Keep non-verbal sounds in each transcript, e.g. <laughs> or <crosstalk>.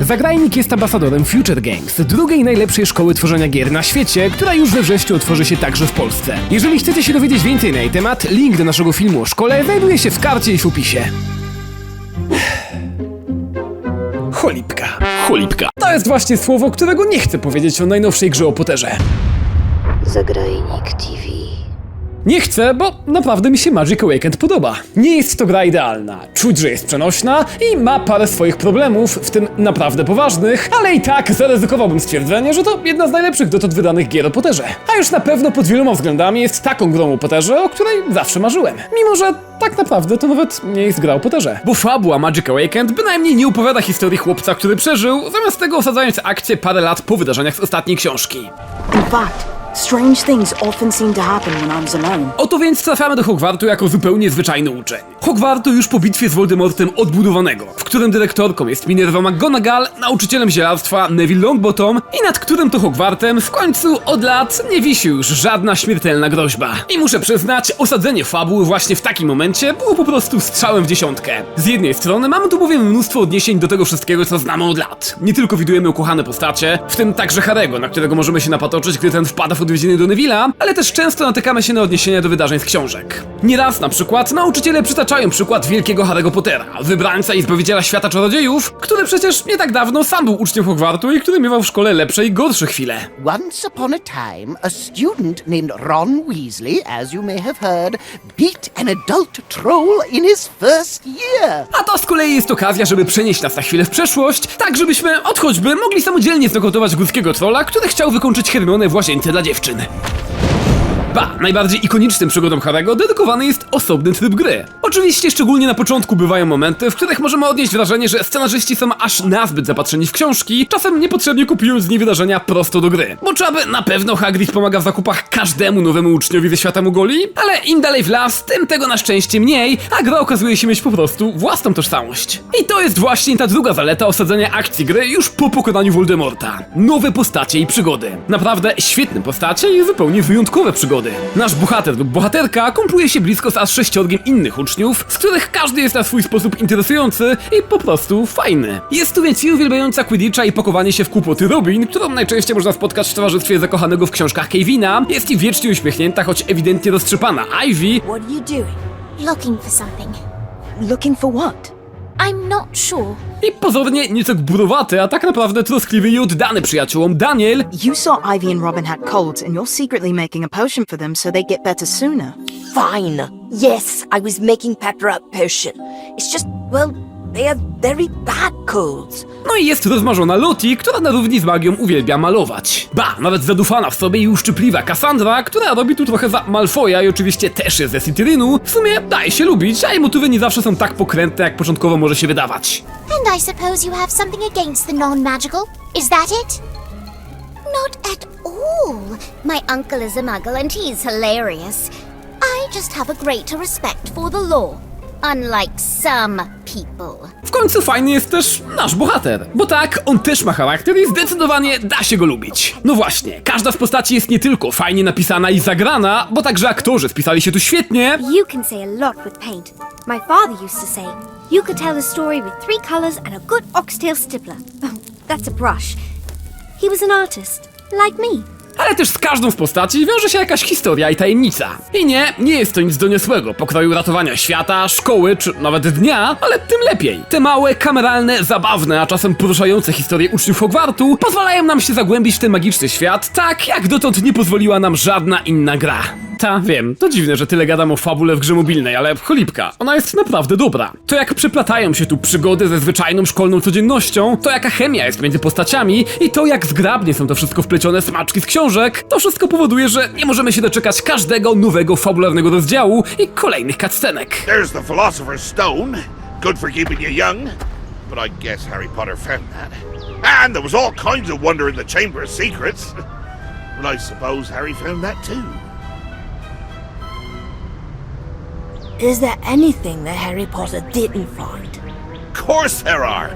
Zagrajnik jest ambasadorem Future Games, drugiej najlepszej szkoły tworzenia gier na świecie, która już we wrześniu otworzy się także w Polsce. Jeżeli chcecie się dowiedzieć więcej na jej temat, link do naszego filmu o szkole znajduje się w karcie i w opisie. <sighs> Cholipka. Cholipka. To jest właśnie słowo, którego nie chcę powiedzieć o najnowszej grze o Potterze. Zagrajnik TV. Nie chcę, bo naprawdę mi się Magic Awakened podoba. Nie jest to gra idealna, czuć, że jest przenośna i ma parę swoich problemów, w tym naprawdę poważnych, ale i tak zaryzykowałbym stwierdzenie, że to jedna z najlepszych dotąd wydanych gier o Potterze. A już na pewno pod wieloma względami jest taką grą o Potterze, o której zawsze marzyłem. Mimo, że tak naprawdę to nawet nie jest gra o Potterze. Bo fabuła Magic Awakened bynajmniej nie opowiada historii chłopca, który przeżył, zamiast tego osadzając akcję parę lat po wydarzeniach z ostatniej książki. Fact, strange things often seem to happen when I'm alone. Oto więc trafiamy do Hogwartu jako zupełnie zwyczajny uczeń. Hogwartu już po bitwie z Voldemortem odbudowanego, w którym dyrektorką jest Minerva McGonagall, nauczycielem zielarstwa Neville Longbottom i nad którym to Hogwartem w końcu od lat nie wisi już żadna śmiertelna groźba. I muszę przyznać, osadzenie fabuły właśnie w takim momencie było po prostu strzałem w dziesiątkę. Z jednej strony mamy tu bowiem mnóstwo odniesień do tego wszystkiego, co znamy od lat. Nie tylko widujemy ukochane postacie, w tym także Harego, na którego możemy się napatoczyć, gdy ten wpada w odwiedziny do Neville'a, ale też często natykamy się na odniesienia do wydarzeń z książek. Nieraz na przykład nauczyciele przytaczają przykład wielkiego Harry'ego Pottera, wybrańca i zbawiciela świata czarodziejów, który przecież nie tak dawno sam był uczniem Hogwartu i który miewał w szkole lepsze i gorsze chwile. Once upon a time, a student named Ron Weasley, as you may have heard, beat an adult troll in his first year. A to z kolei jest okazja, żeby przenieść nas na chwilę w przeszłość, tak żebyśmy od choćby mogli samodzielnie znokautować górskiego trolla, który chciał wykończyć Hermionę w łazience dla dziewczyn. Ba, najbardziej ikonicznym przygodom Harego dedykowany jest osobny tryb gry. Oczywiście szczególnie na początku bywają momenty, w których możemy odnieść wrażenie, że scenarzyści są aż nazbyt zapatrzeni w książki, czasem niepotrzebnie kupując z niej wydarzenia prosto do gry. Bo trzeba by na pewno Hagrid pomaga w zakupach każdemu nowemu uczniowi ze świata Mugoli, ale im dalej w las, tym tego na szczęście mniej, a gra okazuje się mieć po prostu własną tożsamość. I to jest właśnie ta druga zaleta osadzenia akcji gry już po pokonaniu Voldemorta. Nowe postacie i przygody. Naprawdę świetne postacie i zupełnie wyjątkowe przygody. Nasz bohater lub bohaterka kumpluje się blisko z aż sześciorgiem innych uczniów, z których każdy jest na swój sposób interesujący i po prostu fajny. Jest tu więc i uwielbiająca Quidditcha i pakowanie się w kłopoty Robin, którą najczęściej można spotkać w towarzystwie zakochanego w książkach Kevina, jest i wiecznie uśmiechnięta, choć ewidentnie roztrzepana Ivy, What are you doing? Looking for something. Looking for what? I'm not sure. i pozornie nieco gburowaty, a tak naprawdę troskliwy i oddany przyjaciółom Daniel, You saw Ivy and Robin had colds, and you're secretly making a potion for them so they get better sooner. Fine. Yes, I was making Pepper a potion. It's just, well, they have very bad colds. No i jest rozmarzona Loti, która na równi z magią uwielbia malować. Ba, nawet zadufana w sobie i uszczypliwa Cassandra, która robi tu trochę za Malfoya i oczywiście też jest ze Slytherinu, w sumie daje się lubić, a jej motywy nie zawsze są tak pokrętne, jak początkowo może się wydawać. And I suppose you have something against the non magical? Is that it? Not at all. My uncle is a muggle and he's hilarious. I just have a greater respect for the law. Unlike some people. W końcu fajny jest też nasz bohater, bo tak, on też ma charakter i zdecydowanie da się go lubić. No właśnie, każda z postaci jest nie tylko fajnie napisana i zagrana, bo także aktorzy spisali się tu świetnie, You can say a lot with paint. My father used to say, you could tell a story with three colors and a good oxtail stippler. Oh, <laughs> that's a brush. He was an artist, like me. Ale też z każdą z postaci wiąże się jakaś historia i tajemnica. I nie, nie jest to nic doniosłego, pokroju ratowania świata, szkoły czy nawet dnia, ale tym lepiej. Te małe, kameralne, zabawne, a czasem poruszające historie uczniów Hogwartu pozwalają nam się zagłębić w ten magiczny świat, tak jak dotąd nie pozwoliła nam żadna inna gra. Ta, wiem, to dziwne, że tyle gadam o fabule w grze mobilnej, ale cholipka, ona jest naprawdę dobra. To jak przeplatają się tu przygody ze zwyczajną szkolną codziennością, to jaka chemia jest między postaciami i to jak zgrabnie są to wszystko wplecione smaczki z książek, to wszystko powoduje, że nie możemy się doczekać każdego nowego fabularnego rozdziału i kolejnych cutscenek. There's the Philosopher's Stone, good for keeping you young. But I guess Harry Potter found that. And there was all kinds of wonder in the Chamber of Secrets. <laughs> I suppose Harry found that too. Is there anything that Harry Potter didn't find? Of course there are.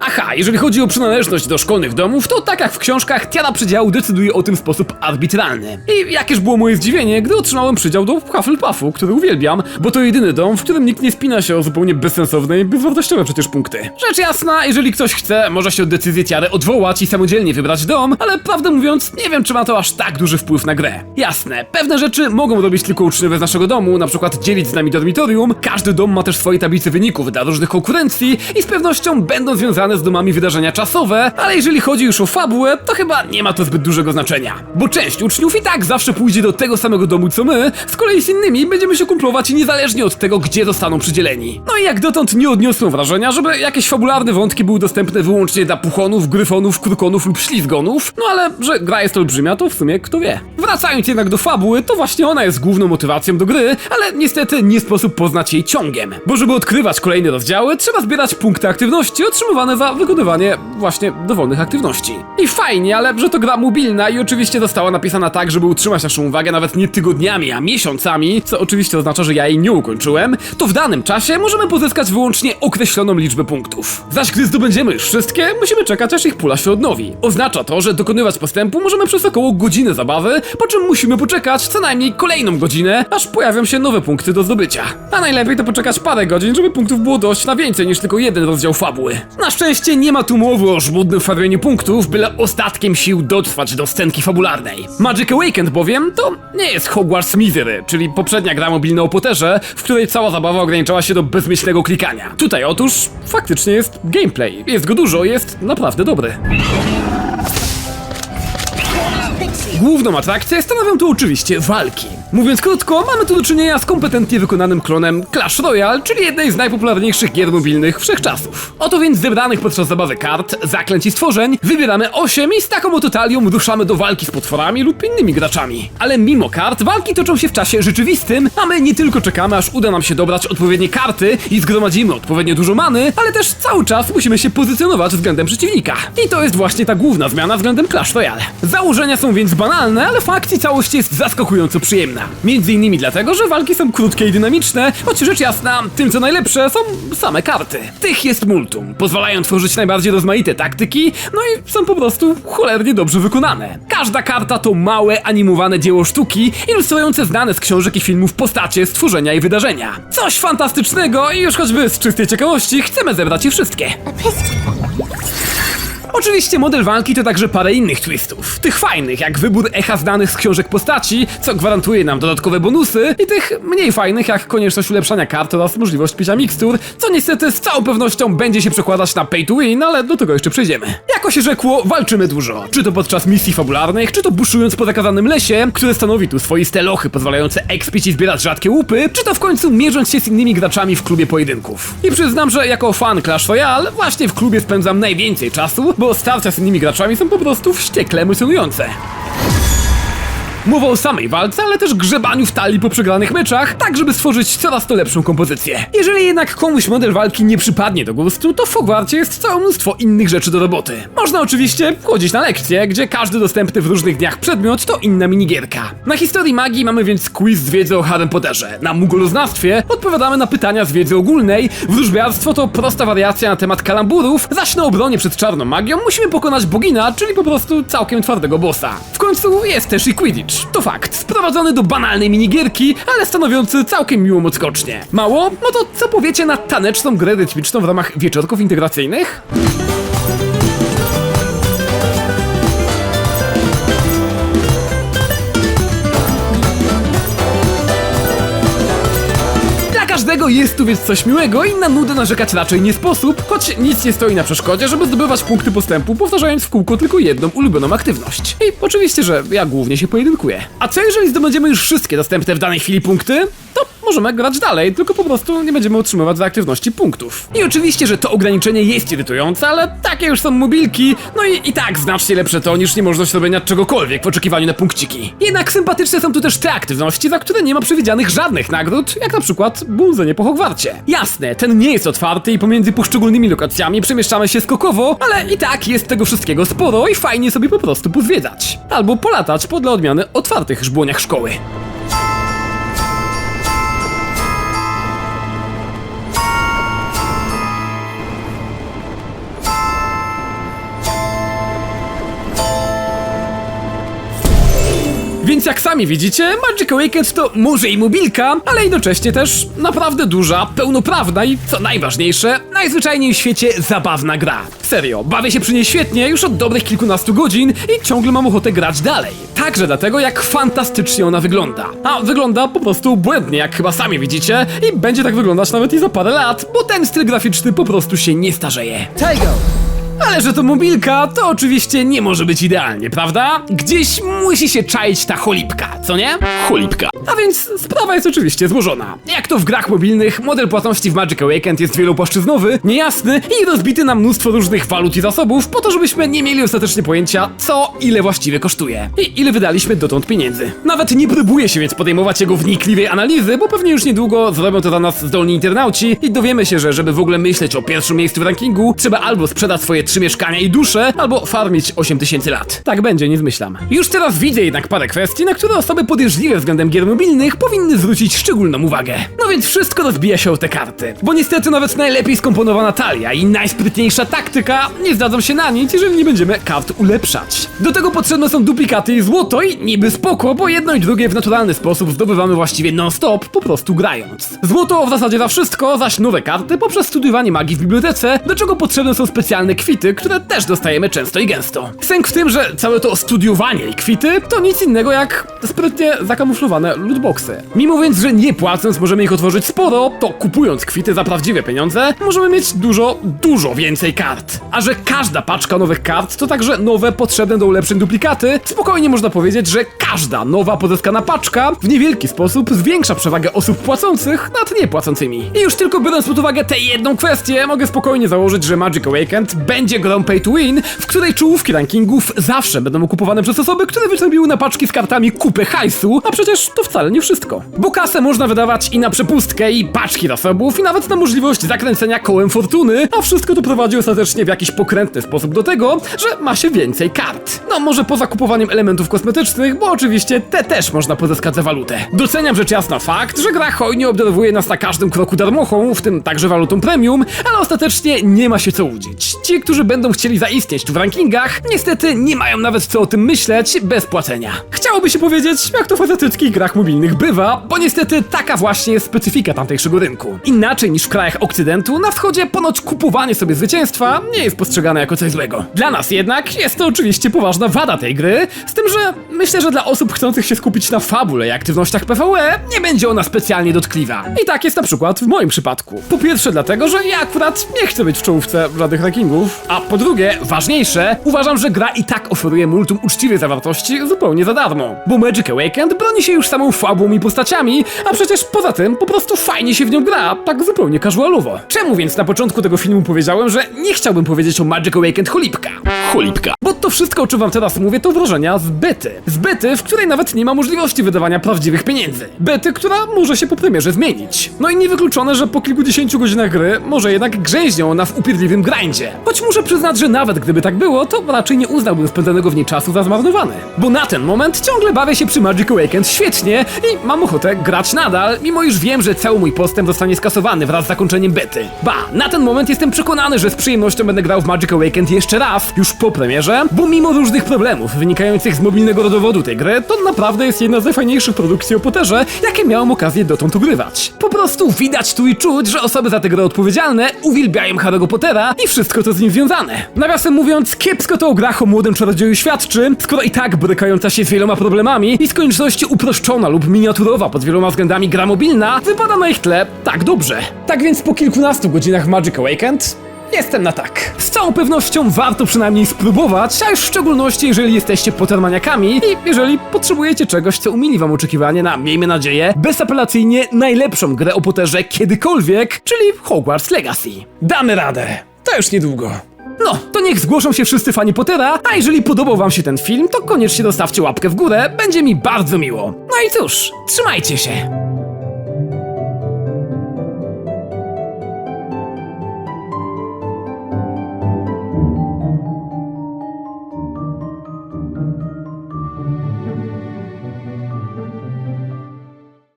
Aha, jeżeli chodzi o przynależność do szkolnych domów, to tak jak w książkach, tiara przydziału decyduje o tym w sposób arbitralny. I jakież było moje zdziwienie, gdy otrzymałem przydział do Hufflepuffu, który uwielbiam, bo to jedyny dom, w którym nikt nie spina się o zupełnie bezsensowne i bezwartościowe przecież punkty. Rzecz jasna, jeżeli ktoś chce, może się od decyzji tiary odwołać i samodzielnie wybrać dom, ale prawdę mówiąc, nie wiem, czy ma to aż tak duży wpływ na grę. Jasne, pewne rzeczy mogą robić tylko uczniowie z naszego domu, na przykład dzielić z nami dormitorium, każdy dom ma też swoje tablice wyników dla różnych konkurencji i z pewnością będą związane z domami wydarzenia czasowe, ale jeżeli chodzi już o fabułę, to chyba nie ma to zbyt dużego znaczenia. Bo część uczniów i tak zawsze pójdzie do tego samego domu co my, z kolei z innymi będziemy się kumplować niezależnie od tego, gdzie zostaną przydzieleni. No i jak dotąd nie odniosłem wrażenia, żeby jakieś fabularne wątki były dostępne wyłącznie dla puchonów, gryfonów, krukonów lub ślizgonów, no ale że gra jest olbrzymia, to w sumie kto wie. Wracając jednak do fabuły, to właśnie ona jest główną motywacją do gry, ale niestety nie sposób poznać jej ciągiem. Bo żeby odkrywać kolejne rozdziały, trzeba zbierać punkty aktywności otrzymywane za wykonywanie właśnie dowolnych aktywności. I fajnie, ale że to gra mobilna i oczywiście została napisana tak, żeby utrzymać naszą uwagę nawet nie tygodniami, a miesiącami, co oczywiście oznacza, że ja jej nie ukończyłem, to w danym czasie możemy pozyskać wyłącznie określoną liczbę punktów. Zaś gdy zdobędziemy już wszystkie, musimy czekać aż ich pula się odnowi. Oznacza to, że dokonywać postępu możemy przez około godzinę zabawy, po czym musimy poczekać co najmniej kolejną godzinę, aż pojawią się nowe punkty do zdobycia. A najlepiej to poczekać parę godzin, żeby punktów było dość na więcej niż tylko jeden rozdział fabuły. Na szczęście nie ma tu mowy o żmudnym farmieniu punktów, byle ostatkiem sił dotrwać do scenki fabularnej. Magic Awakened bowiem to nie jest Hogwarts Misery, czyli poprzednia gra mobilna o Potterze, w której cała zabawa ograniczała się do bezmyślnego klikania. Tutaj otóż faktycznie jest gameplay. Jest go dużo, jest naprawdę dobry. Główną atrakcję stanowią tu oczywiście walki. Mówiąc krótko, mamy tu do czynienia z kompetentnie wykonanym klonem Clash Royale, czyli jednej z najpopularniejszych gier mobilnych wszechczasów. Oto więc zebranych podczas zabawy kart, zaklęć i stworzeń wybieramy 8 i z taką oto ruszamy do walki z potworami lub innymi graczami. Ale mimo kart, walki toczą się w czasie rzeczywistym, a my nie tylko czekamy aż uda nam się dobrać odpowiednie karty i zgromadzimy odpowiednio dużo many, ale też cały czas musimy się pozycjonować względem przeciwnika. I to jest właśnie ta główna zmiana względem Clash Royale. Założenia są więc banalne, ale w akcji całość jest zaskakująco przyjemna. Między innymi dlatego, że walki są krótkie i dynamiczne, choć rzecz jasna, tym co najlepsze są same karty. Tych jest multum, pozwalają tworzyć najbardziej rozmaite taktyki, no i są po prostu cholernie dobrze wykonane. Każda karta to małe, animowane dzieło sztuki, ilustrujące znane z książek i filmów postacie, stworzenia i wydarzenia. Coś fantastycznego i już choćby z czystej ciekawości chcemy zebrać je wszystkie. Oczywiście model walki to także parę innych twistów. Tych fajnych, jak wybór echa znanych z książek postaci, co gwarantuje nam dodatkowe bonusy, i tych mniej fajnych, jak konieczność ulepszania kart oraz możliwość picia mikstur, co niestety z całą pewnością będzie się przekładać na pay to win, ale do tego jeszcze przejdziemy. Jako się rzekło, walczymy dużo. Czy to podczas misji fabularnych, czy to buszując po zakazanym lesie, które stanowi tu swoiste lochy pozwalające ekspić zbierać rzadkie łupy, czy to w końcu mierząc się z innymi graczami w klubie pojedynków. I przyznam, że jako fan Clash Royale właśnie w klubie spędzam najwięcej czasu, bo starcia z innymi graczami są po prostu wściekle emocjonujące. Mowa o samej walce, ale też grzebaniu w talii po przegranych meczach, tak żeby stworzyć coraz to lepszą kompozycję. Jeżeli jednak komuś model walki nie przypadnie do gustu, to w Hogwarcie jest całe mnóstwo innych rzeczy do roboty. Można oczywiście chodzić na lekcje, gdzie każdy dostępny w różnych dniach przedmiot to inna minigierka. Na historii magii mamy więc quiz z wiedzy o Harrym Potterze. Na mugoloznawstwie odpowiadamy na pytania z wiedzy ogólnej, wróżbiarstwo to prosta wariacja na temat kalamburów, zaś na obronie przed czarną magią musimy pokonać bogina, czyli po prostu całkiem twardego bossa. W końcu jest też i Quidditch. To fakt, sprowadzony do banalnej minigierki, ale stanowiący całkiem miłą odskocznię. Mało? No to co powiecie na taneczną grę rytmiczną w ramach wieczorków integracyjnych? Każdego jest tu więc coś miłego i na nudę narzekać raczej nie sposób, choć nic nie stoi na przeszkodzie, żeby zdobywać punkty postępu, powtarzając w kółko tylko jedną ulubioną aktywność. I oczywiście, że ja głównie się pojedynkuję. A co jeżeli zdobędziemy już wszystkie dostępne w danej chwili punkty? To możemy grać dalej, tylko po prostu nie będziemy otrzymywać za aktywności punktów. I oczywiście, że to ograniczenie jest irytujące, ale takie już są mobilki, no i, i tak znacznie lepsze to niż niemożność robienia czegokolwiek w oczekiwaniu na punkciki. Jednak sympatyczne są tu też te aktywności, za które nie ma przewidzianych żadnych nagród, jak na przykład błądzenie po Hogwarcie. Jasne, ten nie jest otwarty i pomiędzy poszczególnymi lokacjami przemieszczamy się skokowo, ale i tak jest tego wszystkiego sporo i fajnie sobie po prostu pozwiedzać. Albo polatać po dla odmiany otwartych żbłoniach szkoły. Więc jak sami widzicie, Magic Awakened to może i mobilka, ale jednocześnie też naprawdę duża, pełnoprawna i co najważniejsze, najzwyczajniej w świecie zabawna gra. Serio, bawię się przy niej świetnie już od dobrych kilkunastu godzin i ciągle mam ochotę grać dalej. Także dlatego, jak fantastycznie ona wygląda. A wygląda po prostu błędnie, jak chyba sami widzicie, i będzie tak wyglądać nawet i za parę lat, bo ten styl graficzny po prostu się nie starzeje. Ale że to mobilka, to oczywiście nie może być idealnie, prawda? Gdzieś musi się czaić ta cholipka, co nie? Cholipka. A więc sprawa jest oczywiście złożona. Jak to w grach mobilnych, model płatności w Magic Awakened jest wielopłaszczyznowy, niejasny i rozbity na mnóstwo różnych walut i zasobów, po to, żebyśmy nie mieli ostatecznie pojęcia, co ile właściwie kosztuje i ile wydaliśmy dotąd pieniędzy. Nawet nie próbuję się więc podejmować jego wnikliwej analizy, bo pewnie już niedługo zrobią to za nas zdolni internauci i dowiemy się, że żeby w ogóle myśleć o pierwszym miejscu w rankingu, trzeba albo sprzedać swoje trzy mieszkania i dusze, albo farmić 8000 lat. Tak będzie, nie zmyślam. Już teraz widzę jednak parę kwestii, na które osoby podejrzliwe względem gier mobilnych powinny zwrócić szczególną uwagę. No więc wszystko rozbija się o te karty. Bo niestety nawet najlepiej skomponowana talia i najsprytniejsza taktyka nie zdadzą się na nic, jeżeli nie będziemy kart ulepszać. Do tego potrzebne są duplikaty i złoto i niby spoko, bo jedno i drugie w naturalny sposób zdobywamy właściwie non-stop, po prostu grając. Złoto w zasadzie za wszystko, zaś nowe karty poprzez studiowanie magii w bibliotece, do czego potrzebne są specjalne kwity, które też dostajemy często i gęsto. Sęk w tym, że całe to studiowanie i kwity to nic innego jak sprytnie zakamuflowane lootboxy. Mimo więc, że nie płacąc możemy ich otworzyć sporo, to kupując kwity za prawdziwe pieniądze, możemy mieć dużo, dużo więcej kart. A że każda paczka nowych kart to także nowe, potrzebne do ulepszeń duplikaty, spokojnie można powiedzieć, że każda nowa pozyskana paczka w niewielki sposób zwiększa przewagę osób płacących nad niepłacącymi. I już tylko biorąc pod uwagę tę jedną kwestię, mogę spokojnie założyć, że Magic Awakened będzie grą pay to win, w której czołówki rankingów zawsze będą okupowane przez osoby, które wyciąbiły na paczki z kartami kupę hajsu, a przecież to wcale nie wszystko. Bo kasę można wydawać i na przepustkę, i paczki zasobów, i nawet na możliwość zakręcenia kołem fortuny, a wszystko to prowadzi ostatecznie w jakiś pokrętny sposób do tego, że ma się więcej kart. No może poza kupowaniem elementów kosmetycznych, bo oczywiście te też można pozyskać za walutę. Doceniam rzecz jasna fakt, że gra hojnie obdarowuje nas na każdym kroku darmochą, w tym także walutą premium, ale ostatecznie nie ma się co łudzić. Ci, którzy będą chcieli zaistnieć tu w rankingach, niestety nie mają nawet co o tym myśleć bez płacenia. Chciałoby się powiedzieć, jak to w azjatyckich grach mobilnych bywa, bo niestety taka właśnie jest specyfika tamtejszego rynku. Inaczej niż w krajach Okcydentu, na wschodzie ponoć kupowanie sobie zwycięstwa nie jest postrzegane jako coś złego. Dla nas jednak jest to oczywiście poważna wada tej gry, z tym, że myślę, że dla osób chcących się skupić na fabule i aktywnościach PvE nie będzie ona specjalnie dotkliwa. I tak jest na przykład w moim przypadku. Po pierwsze dlatego, że ja akurat nie chcę być w czołówce żadnych rankingów, a po drugie, ważniejsze, uważam, że gra i tak oferuje multum uczciwej zawartości zupełnie za darmo. Bo Magic Awakened broni się już samą fabułą i postaciami, a przecież poza tym po prostu fajnie się w nią gra, tak zupełnie casualowo. Czemu więc na początku tego filmu powiedziałem, że nie chciałbym powiedzieć o Magic Awakened cholipka? Cholipka. Bo to wszystko, o czym wam teraz mówię, to wrażenia z bety. Z bety, w której nawet nie ma możliwości wydawania prawdziwych pieniędzy. Bety, która może się po premierze zmienić. No i niewykluczone, że po kilkudziesięciu godzinach gry może jednak grzęźnią ona w upierdliwym grindzie. Choć muszę przyznać, że nawet gdyby tak było, to raczej nie uznałbym spędzonego w niej czasu za zmarnowany. Bo na ten moment ciągle bawię się przy Magic Awakened świetnie i mam ochotę grać nadal, mimo iż wiem, że cały mój postęp zostanie skasowany wraz z zakończeniem bety. Ba, na ten moment jestem przekonany, że z przyjemnością będę grał w Magic Awakened jeszcze raz, już po premierze, bo mimo różnych problemów wynikających z mobilnego rodowodu tej gry, to naprawdę jest jedna z najfajniejszych produkcji o Potterze, jakie miałem okazję dotąd ugrywać. Po prostu widać tu i czuć, że osoby za tę grę odpowiedzialne uwielbiają Harry'ego Pottera i wszystko to z nim związane. Nawiasem mówiąc, kiepsko to o grach o młodym czarodzieju świadczy, skoro i tak borykająca się z wieloma problemami i z konieczności uproszczona lub miniaturowa pod wieloma względami gra mobilna wypada na ich tle tak dobrze. Tak więc po kilkunastu godzinach Magic Awakened Jestem na tak. Z całą pewnością warto przynajmniej spróbować, a już w szczególności jeżeli jesteście Pottermaniakami i jeżeli potrzebujecie czegoś, co umili wam oczekiwanie na, miejmy nadzieję, bezapelacyjnie najlepszą grę o Potterze kiedykolwiek, czyli Hogwarts Legacy. Damy radę. To już niedługo. No, to niech zgłoszą się wszyscy fani Pottera, a jeżeli podobał wam się ten film, to koniecznie dostawcie łapkę w górę, będzie mi bardzo miło. No i cóż, trzymajcie się.